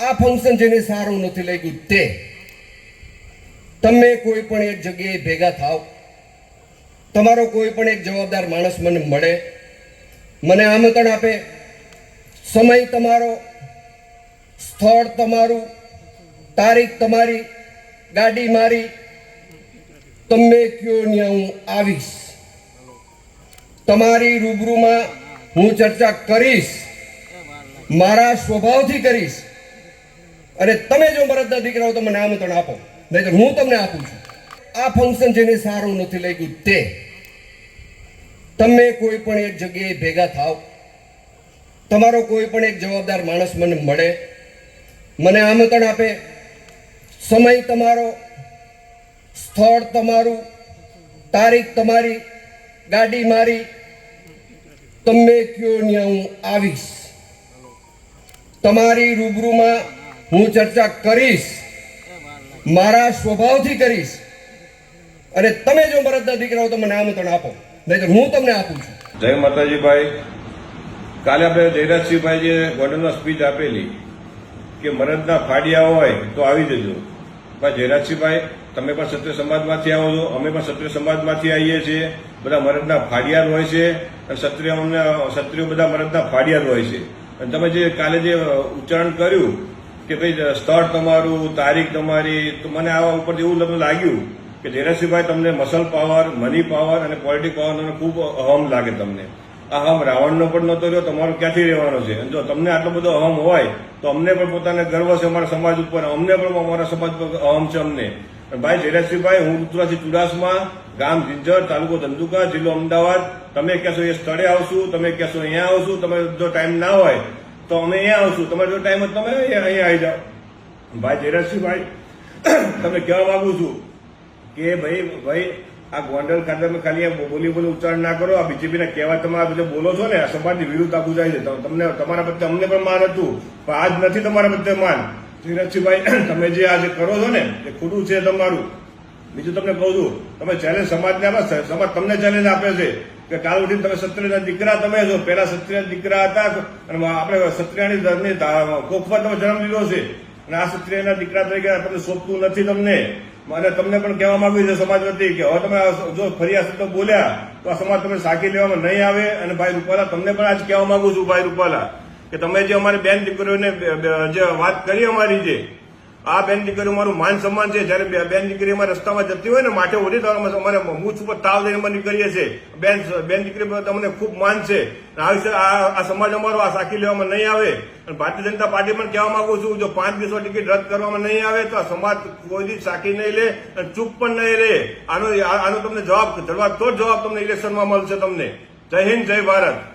આ ફંક્શન જેને સારું નથી લાગ્યું તે તમે કોઈ પણ એક જગ્યાએ ભેગા થાવ, તમારો કોઈ પણ એક જવાબદાર માણસ મને મળે, મને આમંત્રણ આપે, સમય તમારો, સ્થળ તમારું, તારીખ તમારી, ગાડી મારી, તમે કયો ત્યાં હું આવીશ. તમારી રૂબરૂમાં હું ચર્ચા કરીશ, મારા સ્વભાવથી કરીશ. અને તમે જો મરદના દીકરા હો તો મને આમંત્રણ આપો નહીં હું તમને આપું છું. આ ફંક્શન જેને સારું નથી લાગ્યું તે તમે કોઈ પણ એક જગ્યાએ ભેગા થાવ, તમારો કોઈ પણ એક જવાબદાર માણસ મને મળે, મને આમંત્રણ આપે, સમય તમારો, સ્થળ તમારું, તારીખ તમારી, ગાડી મારી, તમે કયો ત્યાં હું આવીશ. તમારી રૂબરૂમાં હું ચર્ચા કરીશ. મારા સ્વભાવથી કરીશ. અને તમે જો મરદના દીકરા હો તો મને આમંત્રણ આપો. નહીં હું તમને આપું છું. જય માતાજીભાઈ. કાલે આપણે જયરાજસિંહભાઈ જે ગોંડલમાં સ્પીચ આપેલી કે મરદના ફાડિયા હોય તો આવી જજો. ભાઈ જયરાજસિંહભાઈ, તમે પણ સત્ય સમાજમાંથી આવો છો. અમે પણ સત્ય સમાજમાંથી આવીએ છીએ. બધા મરદના ફાડિયાર હોય છે. અને ક્ષત્રિય અમને ક્ષત્રિયો બધા મરદના ફાડિયાર હોય છે. અને તમે જે કાલે જે ઉચ્ચારણ કર્યું કે ભાઈ સ્થળ તમારું, તારીખ તમારી, તો મને આવા ઉપર એવું તમને લાગ્યું કે જયરાજસિંહભાઈ તમને મસલ પાવર, મની પાવર અને પોલિટિક પાવરનો ખૂબ અહમ લાગે તમને. આ અહમ રાવણનો પણ નહોતો રહ્યો, તમારો ક્યાંથી રહેવાનો છે? જો તમને આટલો બધો અહમ હોય, તો અમને પણ પોતાને ગર્વ છે અમારા સમાજ ઉપર, અમને પણ અમારા સમાજ પર અહમ છે અમને. ભાઈ જયરાજસિંહભાઈ હું ઋતુરાજી ચુડાસમા, ગામ જિંજર, તાલુકો ધંધુકા, જિલ્લો અમદાવાદ, તમે કહેશો એ સ્થળે આવશું, તમે કહેશો અહીંયા આવશું, તમે જો ટાઈમ ના હોય તો અમે અહીંયા આવશું. તમારે જો ટાઈમ હોય તમે અહીંયા આવી જાઓ. ભાઈ જયરાજસિંહભાઈ તમને કહેવા માંગુ છું કે ભાઈ ભાઈ, આ ગોંડલ ખાતે તમે ખાલી બોલી બોલી ઉચ્ચારણ ના કરો. આ બીજેપીના કહેવા તમે આ બોલો છો ને, આ સમાજની વિરુદ્ધ આખું જાય છે. તમને તમારા પ્રત્યે અમને પણ માન હતું, પણ આજ નથી તમારા પ્રત્યે માન. ધીરજસિંહભાઈ તમે જે આજે કરો છો ને, એ ખોટું છે તમારું. બીજું તમને કહું છું, તમે ચેલેન્જ સમાજને સમાજ તમને ચેલેન્જ આપે છે. કે કાલ ઉઠીને તમે ક્ષત્રિયના દીકરા, તમે છો પેલા ક્ષત્રિય દીકરા હતા, અને આપણે ક્ષત્રિયાની ધર્મની કોખમાં તમે જન્મ લીધો છે. અને આ ક્ષત્રિયના દીકરા તરીકે તમને સોંપતું નથી તમને. અને તમને પણ કહેવા માંગુ છે સમાજ વતી કે હવે તમે જો ફરી આ શબ્દ બોલ્યા, તો આ સમાજ તમે સાકી લેવામાં નહીં આવે. અને ભાઈ રૂપાલા, તમને પણ આજ કહેવા માંગુ છું, ભાઈ રૂપાલા, કે તમે જે અમારી બેન દીકરીઓને જે વાત કરી અમારી જે આ બેન દીકરીઓ મારું માન સન્માન છે. જયારે બેન દીકરી અમારે રસ્તામાં જતી હોય ને માટે ઓછી થવામાં અમારે મૂછ ઉપર તાવ દઈને અમારી કરીએ છીએ. બેન બેન દીકરી તમને ખૂબ માન છે. આ સમાજ અમારો આ સાખી લેવામાં નહીં આવે. અને ભારતીય જનતા પાર્ટી પણ કહેવા માંગુ છું, જો પાંચ દિવસો ટિકિટ રદ કરવામાં નહીં આવે તો આ સમાજ કોઈ સાખી નહીં લે અને ચૂપ પણ નહીં રહે. આનો આનો તમને જવાબ જવાબ તો જ જવાબ તમને ઇલેક્શનમાં મળશે તમને. જય હિન્દ, જય ભારત.